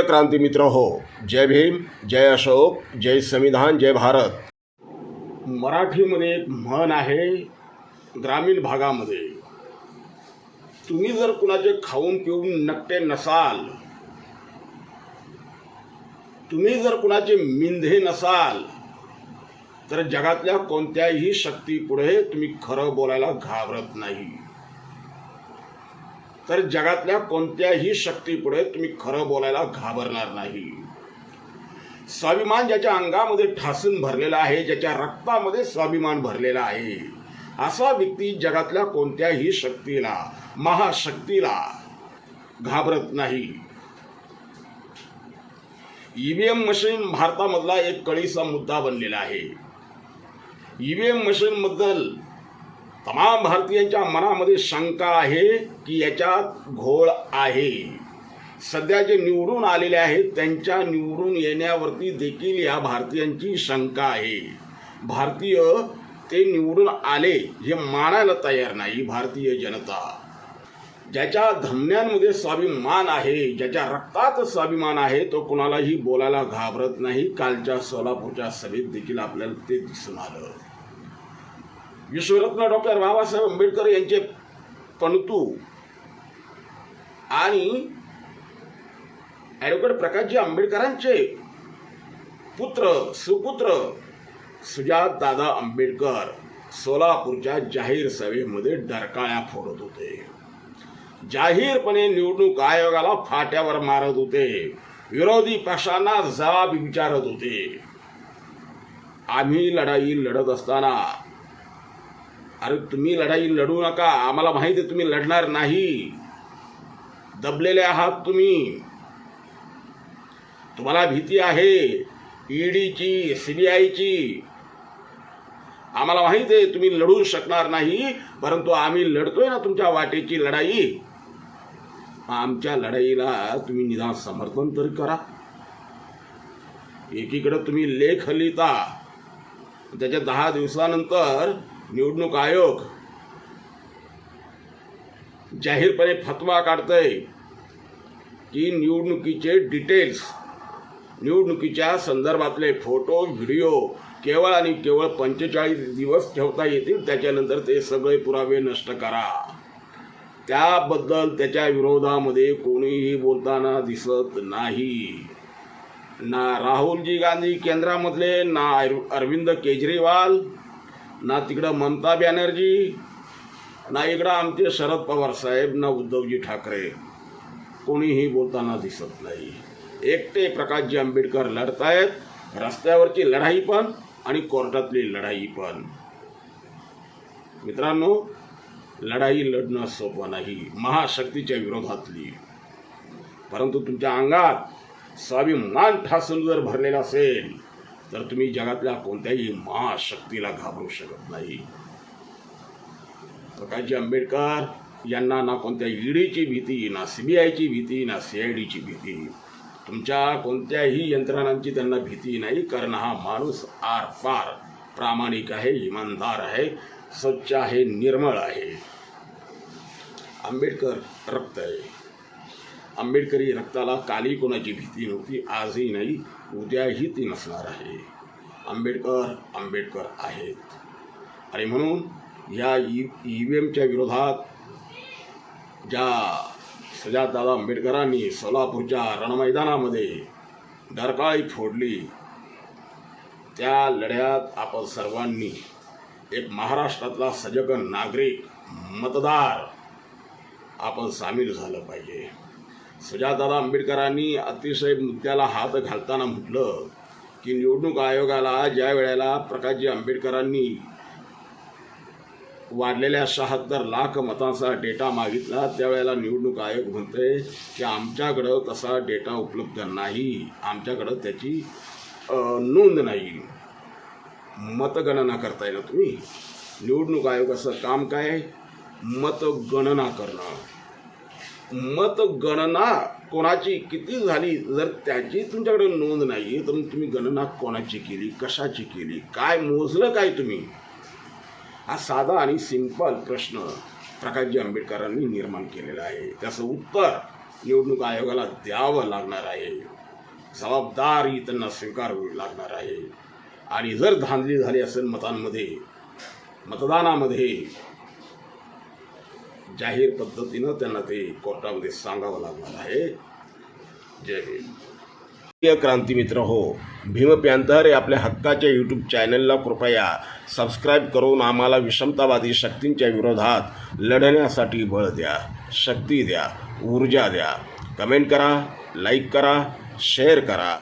प्रिय क्रांती मित्र हो जय भीम जय अशोक जय संविधान जय भारत. मराठीमध्ये एक म्हण आहे ग्रामीण भागामध्ये तुम्ही जर कुणाचे खाऊन पिऊन नकटे नसाल तुम्ही जर कुणाचे मिंधे नसाल तर जगातल्या कोणत्याही शक्तीपुढे तुम्ही खरं बोलायला घाबरत नाही. तर जगातल्या कोणत्याही शक्तीपुढे तुम्ही खरं बोलायला घाबरणार नाही. स्वाभिमान ज्याच्या अंगामध्ये ठासून भरलेला आहे ज्याच्या रक्तामध्ये स्वाभिमान भरलेला आहे असा व्यक्ती जगातल्या कोणत्याही शक्तीला महाशक्तीला घाबरत नाही. ईव्हीएम मशीन भारतामधला एक कळीचा मुद्दा बनलेला आहे. ईव्हीएम मशीनबद्दल तमाम भारतीयांच्या मनामध्ये शंका आहे की याच्यात घोळ आहे. सध्या जे निवडून आलेले आहेत त्यांच्या निवडून येण्यावरती देखील या भारतीयांची शंका आहे. भारतीय ते निवडून आले हे मानायला तयार नाही भारतीय जनता. ज्याच्या धमन्यांमध्ये स्वाभिमान आहे ज्याच्या रक्तात स्वाभिमान आहे तो कुणालाही बोलायला घाबरत नाही. कालच्या सोलापूरच्या सभेत देखील आपल्याला ते दिसून आलं. विश्वरत्न डॉक्टर बाबासाहेब आंबेडकर यांचे पणतू आणि ॲडव्होकेट प्रकाशजी आंबेडकरांचे पुत्र सुपुत्र सुजात दादा आंबेडकर सोलापूरच्या जाहीर सभेमध्ये डरकाळ्या फोडत होते. जाहीरपणे निवडणूक आयोगाला फाट्यावर मारत होते. विरोधी पक्षांना जबाब विचारत होते. आम्ही लढाई लढत असताना अरे तुम्ही लढाई लढू नका. आम्हाला माहिती आहे तुम्ही लढणार नाही. दबलेले आहात तुम्ही. तुम्हाला भीती आहे. ईडीची सीबीआयची. आम्हाला माहिती आहे तुम्ही लढू शकणार नाही परंतु आम्ही लढतोय ना तुमच्या वाटेची लढाई. आमच्या लढाईला तुम्ही निदान समर्थन तरी करा. एकीकडे तुम्ही लेख लिहिता. त्याच्या दहा दिवसानंतर निवडणूक आयोग जाहीरपणे फतवा काढतंय की निवडणुकीचे डिटेल्स निवडणुकीच्या संदर्भातले फोटो व्हिडिओ केवळ आणि केवळ पंचेचाळीस दिवस ठेवता येतील त्याच्यानंतर ते सगळे पुरावे नष्ट करा. त्याबद्दल त्याच्या विरोधामध्ये कोणीही बोलताना दिसत नाही. ना राहुलजी गांधी केंद्रामधले ना अरविंद केजरीवाल ना तिकडं ममता बॅनर्जी ना इकडं आमचे शरद पवार साहेब ना उद्धवजी ठाकरे. कोणीही बोलताना दिसत नाही. एकटे प्रकाशजी आंबेडकर लढतायत रस्त्यावरची लढाई पण आणि कोर्टातली लढाई पण. मित्रांनो लढाई लढणं सोपं नाही महाशक्तीच्या विरोधातली. परंतु तुमच्या अंगात स्वाभिमान ठासून जर भरलेला असेल तर तुम्ही जगातल्या कोणत्याही महाशक्तीला घाबरू शकत नाही. प्रकाशजी आंबेडकर यांना ना कोणत्या ईडीची भीती ना सीबीआयची भीती ना सी आय डीची भीती. तुमच्या कोणत्याही यंत्रणांची त्यांना भीती नाही कारण हा माणूस आर पार प्रामाणिक आहे इमानदार आहे स्वच्छ आहे निर्मळ आहे. आंबेडकर रक्त आहे. आंबेडकरी रक्ताला काली कोणाची भीती नव्हती आजही नाही उद्याही ती नसणार आहे. आंबेडकर आंबेडकर आहेत. आणि म्हणून या ई ई व्ही एमच्या विरोधात ज्या सुजातदादा आंबेडकरांनी सोलापूरच्या रणमैदानामध्ये डरकाळी फोडली त्या लढ्यात आपण सर्वांनी एक महाराष्ट्रातला सजग नागरिक मतदार आपण सामील झालं पाहिजे. सुजातदादा आंबेडकरांनी अतिशय मुद्द्याला हात घालताना म्हटलं की निवडणूक आयोगाला ज्या वेळेला प्रकाशजी आंबेडकरांनी वाढलेल्या शहात्तर लाख मतांचा डेटा मागितला त्यावेळेला निवडणूक आयोग म्हणते की आमच्याकडं तसा डेटा उपलब्ध नाही. आमच्याकडं त्याची नोंद नाही. मतगणना करताय ना तुम्ही? निवडणूक आयोगाचं काम काय? मतगणना करणं. मतगणना कोणाची किती झाली जर त्याची तुमच्याकडे नोंद नाही तर तुम्ही गणना कोणाची केली कशाची केली काय मोजलं काय तुम्ही? हा साधा आणि सिंपल प्रश्न प्रकाशजी आंबेडकरांनी निर्माण केलेला आहे. त्याचं उत्तर निवडणूक आयोगाला द्यावं लागणार आहे. जबाबदारी त्यांना स्वीकारावी लागणार आहे. आणि जर धांदली झाली असेल मतांमध्ये मतदानामध्ये जाहीर पद्धतीनं त्यांना ते कोर्टामध्ये सांगावं लागणार आहे. जय हिंद प्रिय क्रांती मित्र हो भीम प्यांतर हे आपल्या हक्काच्या यूट्यूब चॅनलला कृपया सबस्क्राईब करून आम्हाला विषमतावादी शक्तींच्या विरोधात लढण्यासाठी बळ द्या शक्ती द्या ऊर्जा द्या. कमेंट करा लाईक करा शेअर करा.